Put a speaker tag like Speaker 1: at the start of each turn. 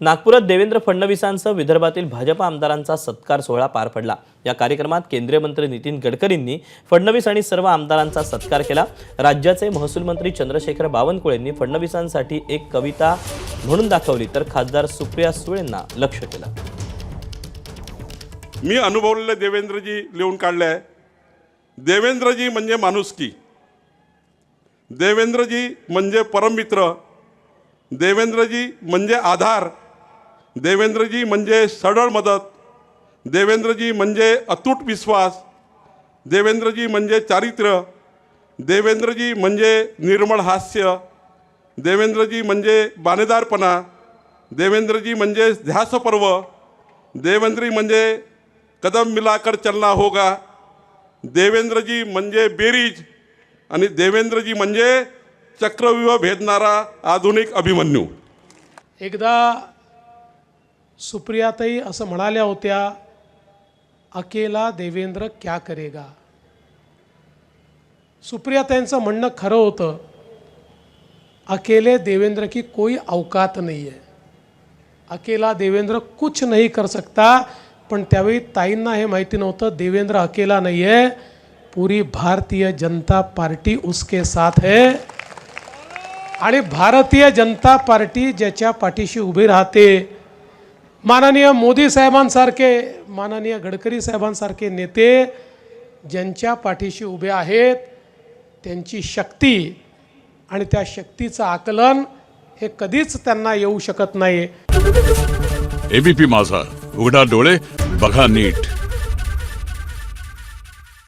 Speaker 1: नागपुरात देवेंद्र फडणवीसांसह विदर्भातील भाजप आमदारांचा सत्कार सोहळा पार पडला. या कार्यक्रमात केंद्रीय मंत्री नितीन गडकरींनी फडणवीस आणि सर्व आमदारांचा सत्कार केला. राज्याचे महसूल मंत्री चंद्रशेखर बावनकुळेंनी फडणवीसांसाठी एक कविता म्हणून दाखवली तर खासदार सुप्रिया सुळेंना लक्ष केलं.
Speaker 2: मी अनुभवलेले देवेंद्रजी लिहून काढले आहे देवेंद्रजी म्हणजे माणुसकी देवेंद्रजी म्हणजे परममित्र. देवेंद्रजी म्हणजे आधार. देवेंद्रजी म्हणजे सरळ मदत देवेंद्रजी म्हणजे अतूट विश्वास देवेंद्रजी म्हणजे चारित्र्य देवेंद्रजी म्हणजे निर्मळ हास्य देवेंद्रजी म्हणजे बाणेदारपणा देवेंद्रजी म्हणजे ध्यासपर्व देवेंद्री म्हणजे कदम मिलाकर चलना होगा देवेंद्रजी म्हणजे बेरीज आणि देवेंद्रजी म्हणजे चक्रव्यूह भेदणारा आधुनिक अभिमन्यू.
Speaker 3: एकदा सुप्रियाताई असं म्हणाल्या होत्या अकेला देवेंद्र क्या करेगा? सुप्रियाताईंचं म्हणणं खरं होतं अकेले देवेंद्र की कोई अवकात नाही आहे अकेला देवेंद्र कुछ नहीं कर सकता पण त्यावेळी ताईंना हे माहिती नव्हतं देवेंद्र अकेला नाही आहे पुरी भारतीय जनता पार्टी उसके साथ है. आणि भारतीय जनता पार्टी ज्याच्या पाठीशी उभी राहते माननीय मोदी साहेबांसारखे माननीय गडकरी साहेबांसारखे नेते ज्यांच्या पाठीशी उभे आहेत त्यांची शक्ती आणि त्या शक्तीचं आकलन हे कधीच त्यांना येऊ शकत नाही
Speaker 4: एबीपी माझा उघडा डोळे बघा नीट.